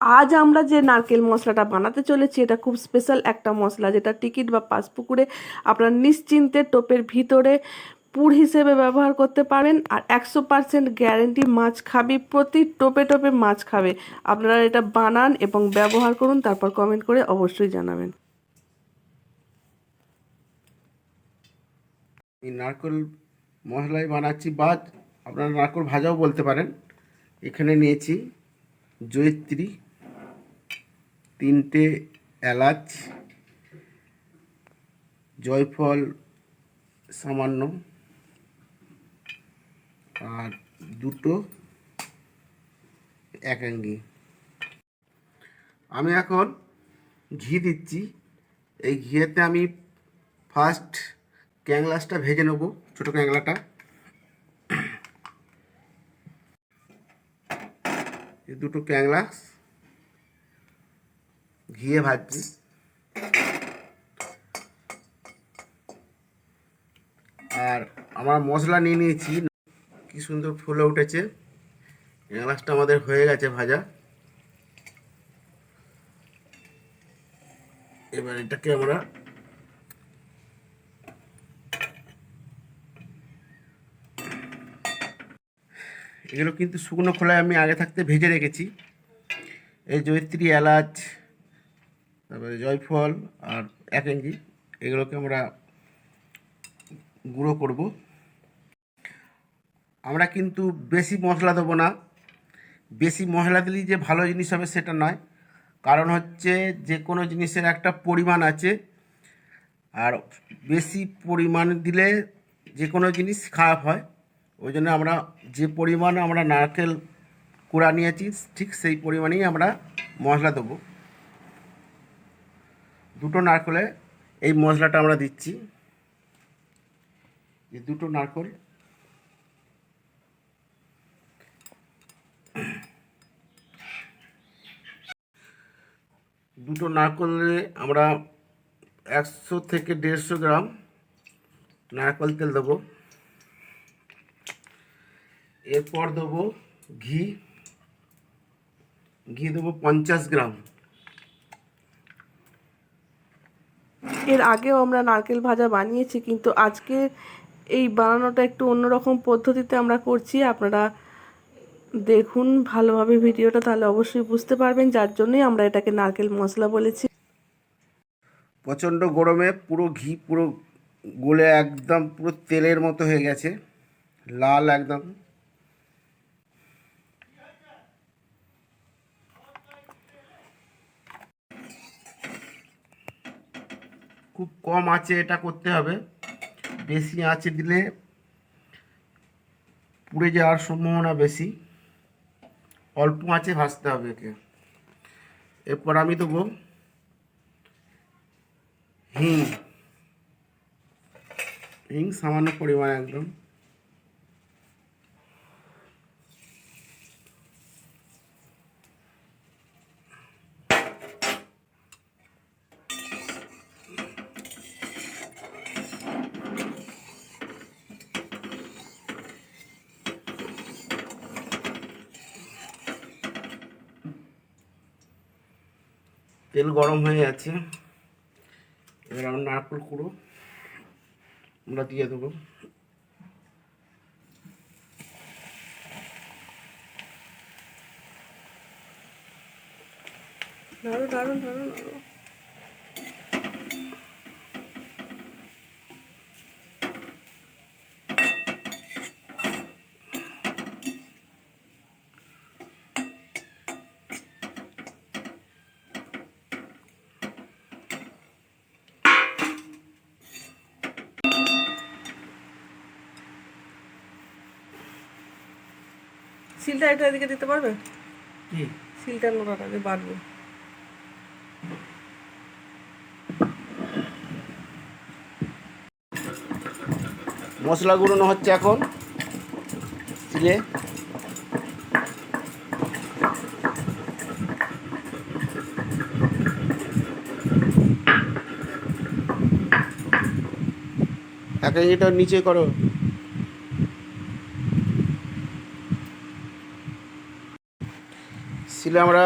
আজ আমরা যে নারকেল মশলাটা বানাতে চলেছি, এটা খুব স্পেশাল একটা মশলা, যেটা টিকিট বা পাঁচপুকুরে আপনারা নিশ্চিন্তে টোপের ভিতরে পুর হিসেবে ব্যবহার করতে পারেন আর একশো পার্সেন্ট গ্যারেন্টি মাছ খাবে, প্রতি টোপে টোপে মাছ খাবে। আপনারা এটা বানান এবং ব্যবহার করুন, তারপর কমেন্ট করে অবশ্যই জানাবেন। নারকেল মশলাই বানাচ্ছি, বা আপনারা নারকেল ভাজাও বলতে পারেন। এখানে নিয়েছি জয়িত্রী তিনটে এলাচ, জয়ফল সামান্য, আর দুটো একাঙ্গি আমি এখন ঘি দিচ্ছি। এই ঘিয়েতে আমি ফার্স্ট ক্যাংলাসটা ভেজে নেব, ছোটো ক্যাংলাটা। দুটো ক্যাংলাস ঘিয়ে ভাজছি। আর আমার মশলা নিয়ে নিয়েছি। কি সুন্দর ফুলে উঠেছে। ক্যাংলাসটা আমাদের হয়ে গেছে ভাজা। এবার এটাকে আমরা এগুলো কিন্তু শুকনো খোলায় আমি আগে থাকতে ভেজে রেখেছি। এই জয়িত্রী এলাচ তারপরে জয়ফল আর এক ইঞ্চি এগুলোকে আমরা গুঁড়ো করব। আমরা কিন্তু বেশি মশলা দেবো না। বেশি মশলা দিলেই যে ভালো জিনিস হবে সেটা নয়। কারণ হচ্ছে যে কোনো জিনিসের একটা পরিমাণ আছে। আর বেশি পরিমাণ দিলে যে কোনো জিনিস খারাপ হয়। ওই জন্য আমরা যে পরিমাণ আমরা নারকেল কুড়া নিয়েছি, ঠিক সেই পরিমাণেই আমরা মশলা দেবো। দুটো নারকেলে এই মশলাটা আমরা দিচ্ছি। এই দুটো নারকেল। দুটো নারকেলে আমরা একশো থেকে দেড়শো গ্রাম নারকল তেল দেবো। এরপর দেবো ঘি। ঘি দেবো পঞ্চাশ গ্রাম। এর আগেও আমরা নারকেল ভাজা বানিয়েছি, কিন্তু আজকে এই বানানোটা একটু অন্যরকম পদ্ধতিতে আমরা করছি। আপনারা দেখুন ভালোভাবে ভিডিওটা, তাহলে অবশ্যই বুঝতে পারবেন, যার জন্যই আমরা এটাকে নারকেল মশলা বলেছি। প্রচণ্ড গরমে পুরো ঘি পুরো গলে একদম পুরো তেলের মতো হয়ে গেছে, লাল একদম। খুব কম আঁচে এটা করতে হবে। বেশি আঁচে দিলে পুড়ে যাওয়ার সম্ভাবনা বেশি। অল্প আঁচে ভাজতে হবে একে এরপর আমি দেবো হিং। হিং সামান্য পরিমাণ একদম। তেল গরম হয়ে আছে এবার আমরা নারকেল কুড়ো, আমরা দিয়ে দেবো দারুণ দারুণ দারুণ দারুণ। সিলটা এটা এদিকে দিতে পারবে? কি? সিলটা নোড়াটা দিয়ে বাটবো মশলা গুঁড়োনো হচ্ছে এখন। সিলে। এক ইঞ্চিটা নিচে করো। শিলে আমরা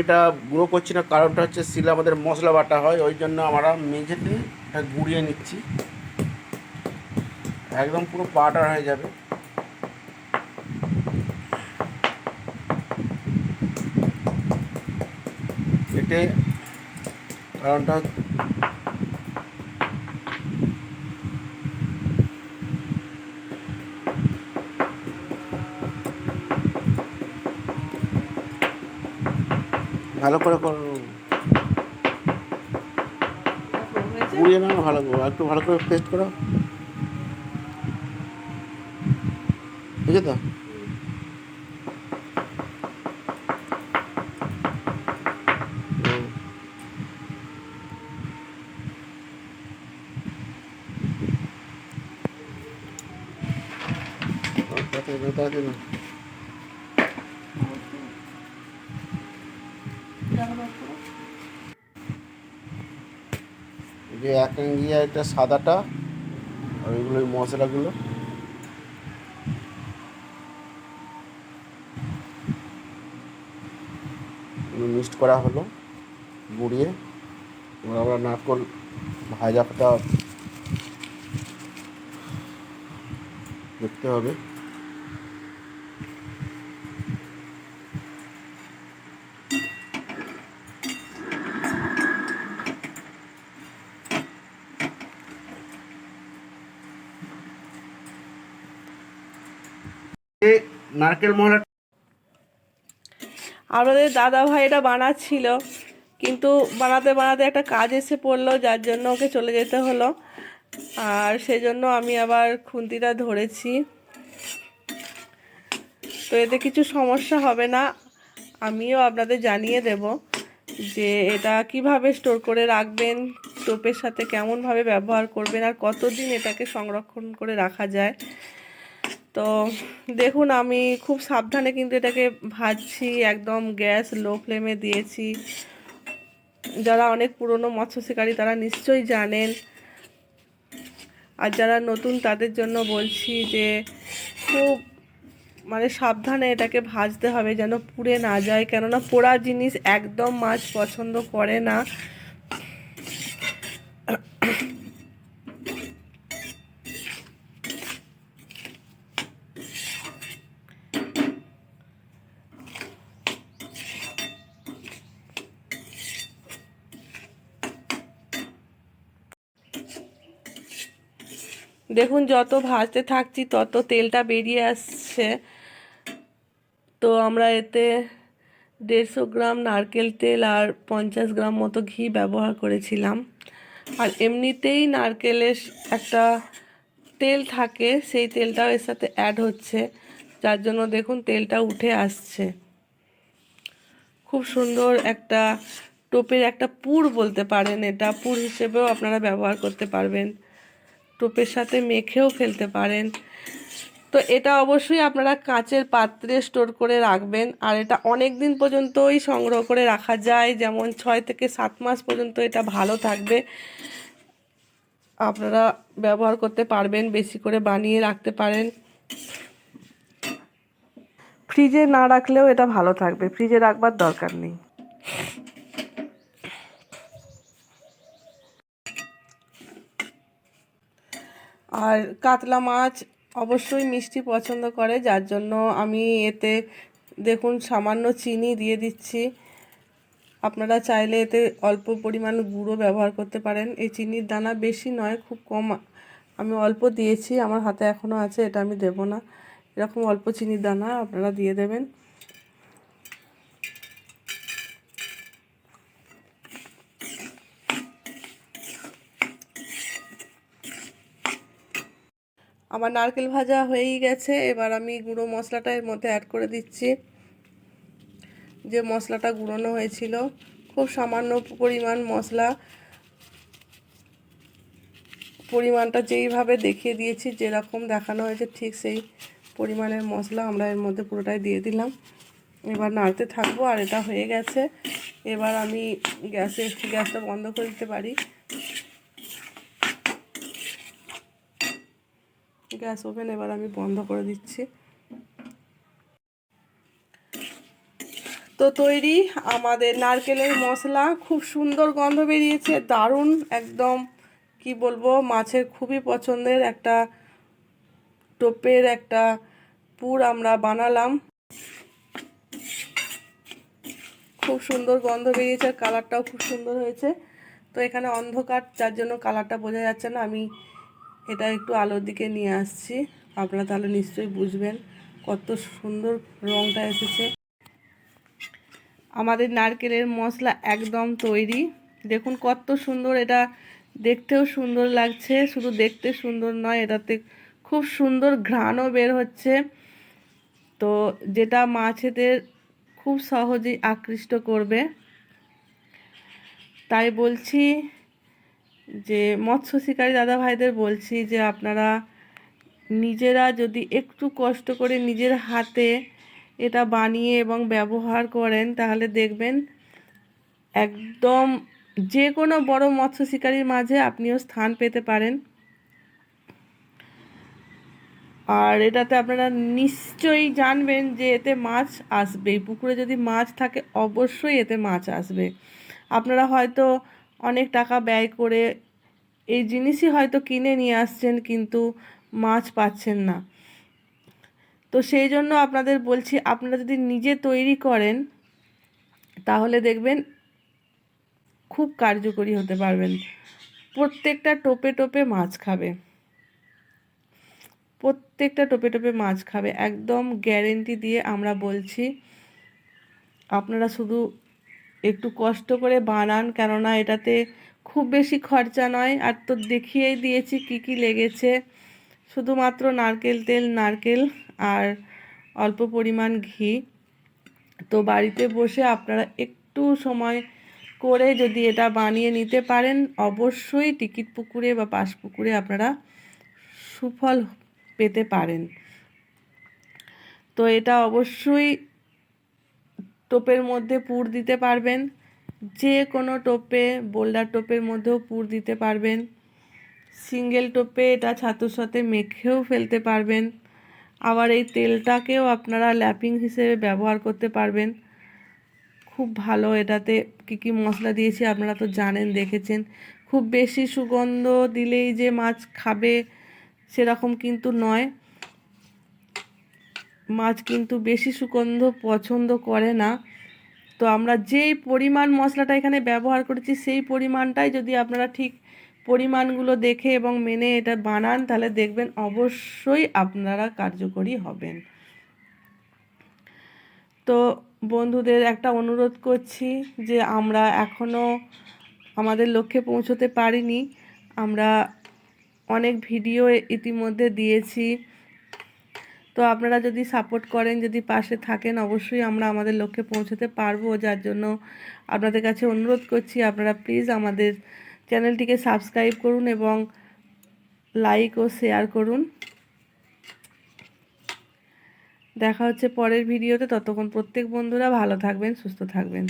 এটা গুঁড়ো করছি না, কারণটা হচ্ছে শিলে আমাদের মশলা বাটা হয়, ওই জন্য আমরা মেঝেতে এটা গুঁড়িয়ে নিচ্ছি। একদম পুরো পাটার হয়ে যাবে। এতে কারণটা ভালো করে করো। গুঁড়িয়ে নাও, ভালো করে, একটু ভালো করে পেস্ট করো। বুঝে তো হুম। তাড়াতাড়ি নাও, তাড়াতাড়ি নাও। এই যে এক ইঞ্জিয়া এটা সাদাটা আর ওইগুলো, ওই মশলাগুলো। মিক্সড করা হলো, গুঁড়িয়ে। আমরা নারকল ভাজাটা দেখতে হবে এই নারকেল মশলা আমাদের দাদা ভাই এটা বানাচ্ছিল, কিন্তু বানাতে বানাতে একটা কাজ এসে পড়ল, যার জন্য ওকে চলে যেতে হলো। আর সেজন্য আমি আবার খুন্তিটা ধরেছি। তো এতে কিছু সমস্যা হবে না, আমিও আপনাদের জানিয়ে দেব যে এটা কীভাবে স্টোর করে রাখবেন, টোপের সাথে কেমনভাবে ব্যবহার করবেন, আর কতদিন এটাকে সংরক্ষণ করে রাখা যায়। তো দেখুন, আমি খুব সাবধানে কিন্তু এটাকে ভাজছি, একদম গ্যাস লো ফ্লেমে দিয়েছি। যারা অনেক পুরনো মৎস্য শিকারী, তারা নিশ্চয়ই জানেন। আর যারা নতুন, তাদের জন্য বলছি যে খুব মানে সাবধানে এটাকে ভাজতে হবে যেন পুড়ে না যায়। কেননা পোড়া জিনিস একদম মাছ পছন্দ করে না। দেখুন, যত ভাজতে থাকছি, তত তেলটা বেরিয়ে আসছে। তো আমরা এতে দেড়শো গ্রাম নারকেল তেল আর পঞ্চাশ গ্রাম মতো ঘি ব্যবহার করেছিলাম। আর এমনিতেই নারকেলের একটা তেল থাকে, সেই তেলটাও এর সাথে অ্যাড হচ্ছে। যার জন্য দেখুন, তেলটা উঠে আসছে। খুব সুন্দর একটা টোপের একটা পুর বলতে পারেন এটা। পুর হিসেবেও আপনারা ব্যবহার করতে পারবেন। টোপের সাথে মেখেও ফেলতে পারেন। তো এটা অবশ্যই আপনারা কাঁচের পাত্রে স্টোর করে রাখবেন। আর এটা অনেক দিন পর্যন্তই সংগ্রহ করে রাখা যায়। যেমন ছয় থেকে সাত মাস পর্যন্ত এটা ভালো থাকবে। আপনারা ব্যবহার করতে পারবেন, বেশি করে বানিয়ে রাখতে পারেন। ফ্রিজে না রাখলেও এটা ভালো থাকবে। ফ্রিজে রাখবার দরকার নেই। আর কাতলা মাছ অবশ্যই মিষ্টি পছন্দ করে, যার জন্য আমি এতে দেখুন সামান্য চিনি দিয়ে দিচ্ছি। আপনারা চাইলে এতে অল্প পরিমাণ গুঁড়ো ব্যবহার করতে পারেন। এই চিনির দানা বেশি নয়, খুব কম আমি অল্প দিয়েছি, আমার হাতে এখনও আছে, এটা আমি দেব না। এরকম অল্প চিনির দানা আপনারা দিয়ে দেবেন। আমার নারকেল ভাজা হয়েই গেছে। এবার আমি গুঁড়ো মশলাটা এর মধ্যে অ্যাড করে দিচ্ছি। যে মশলাটা গুঁড়োনো হয়েছিল, খুব সামান্য পরিমাণ মশলা। পরিমাণটা যেইভাবে দেখিয়ে দিয়েছি, যেরকম দেখানো হয়েছে, ঠিক সেই পরিমাণের মশলা আমরা এর মধ্যে পুরোটাই দিয়ে দিলাম। এবার নাড়তে থাকব আর এটা হয়ে গেছে। এবার আমি গ্যাসে, গ্যাসটা বন্ধ করে দিতে পারি। গ্যাস ওভেন এবার আমি বন্ধ করে দিচ্ছি। তো তৈরি আমাদের নারকেলের মশলা, খুব সুন্দর গন্ধ বেরিয়েছে, দারুণ, একদম কি বলব, মাছের খুবই পছন্দের একটা টোপের একটা পুর আমরা বানালাম। খুব সুন্দর গন্ধ বেরিয়েছে কালারটাও খুব সুন্দর হয়েছে। তো এখানে অন্ধকার, যার জন্য কালারটা বোঝা যাচ্ছে না, আমি এটা একটু আলোর দিকে নিয়ে আসছি। আপনারা তাহলে নিশ্চয়ই বুঝবেন কত সুন্দর রঙটা এসেছে। আমাদের নারকেলের মশলা একদম তৈরি। দেখুন কত সুন্দর, এটা দেখতেও সুন্দর লাগছে। শুধু দেখতে সুন্দর নয়, এটাতে খুব সুন্দর ঘ্রাণও বের হচ্ছে। তো যেটা মাছেদের খুব সহজেই আকৃষ্ট করবে। তাই বলছি যে মৎস্য শিকারী দাদা ভাইদের বলছি যে আপনারা নিজেরা যদি একটু কষ্ট করে নিজের হাতে এটা বানিয়ে এবং ব্যবহার করেন, তাহলে দেখবেন একদম যে কোনো বড় মৎস্য শিকারীর মাঝে আপনিও স্থান পেতে পারেন। আর এটাতে আপনারা নিশ্চয়ই জানবেন যে এতে মাছ আসবে পুকুরে যদি মাছ থাকে, অবশ্যই এতে মাছ আসবে। আপনারা হয়তো অনেক টাকা ব্যয় করে এই জিনিসই হয়তো কিনে নিয়ে আসছেন, কিন্তু মাছ পাচ্ছেন না। তো সেই জন্য আপনাদের বলছি, আপনারা যদি নিজে তৈরি করেন, তাহলে দেখবেন খুব কার্যকরী হতে পারবেন। প্রত্যেকটা টোপে টোপে মাছ খাবে। প্রত্যেকটা টোপে টোপে মাছ খাবে। একদম গ্যারেন্টি দিয়ে আমরা বলছি, আপনারা শুধু একটু কষ্ট করে বানান, কেননা এটাতে খুব বেশি খরচা নয়। আর তো দেখিয়েই দিয়েছি কি কি লেগেছে। শুধুমাত্র নারকেল তেল, নারকেল আর অল্প পরিমাণ ঘি। তো বাড়িতে বসে আপনারা একটু সময় করে যদি এটা বানিয়ে নিতে পারেন, অবশ্যই টিকিট পুকুরে বা পাশ পুকুরে আপনারা সুফল পেতে পারেন। তো এটা অবশ্যই টোপের মধ্যে পুর দিতে পারবেন। যে কোনো টোপে, বোল্ডার টোপের মধ্যেও পুর দিতে পারবেন। সিঙ্গেল টোপে এটা ছাতুর সাথে মেখেও ফেলতে পারবেন। আবার এই তেলটাকেও আপনারা ল্যাপিং হিসেবে ব্যবহার করতে পারবেন। খুব ভালো এটাতে কী কী মশলা দিয়েছি আপনারা তো জানেন, দেখেছেন। খুব বেশি সুগন্ধ দিলেই যে মাছ খাবে সেরকম কিন্তু নয়। মাছ কিন্তু বেশি সুগন্ধ পছন্দ করে না। তো আমরা যেই পরিমাণ মশলাটা এখানে ব্যবহার করেছি, সেই পরিমাণটাই যদি আপনারা ঠিক পরিমাণগুলো দেখে এবং মেনে এটা বানান, তাহলে দেখবেন অবশ্যই আপনারা কার্যকরী হবেন। তো বন্ধুদের একটা অনুরোধ করছি যে আমরা এখনও আমাদের লক্ষ্যে পৌঁছতে পারিনি। আমরা অনেক ভিডিও ইতিমধ্যে দিয়েছি। তো আপনারা যদি সাপোর্ট করেন, যদি পাশে থাকেন, অবশ্যই আমরা আমাদের লক্ষ্যে পৌঁছতে পারব। যার জন্য আপনাদের কাছে অনুরোধ করছি, আপনারা প্লিজ আমাদের চ্যানেলটিকে সাবস্ক্রাইব করুন এবং লাইক ও শেয়ার করুন। দেখা হচ্ছে পরের ভিডিওতে ততক্ষণ প্রত্যেক বন্ধুরা ভালো থাকবেন, সুস্থ থাকবেন।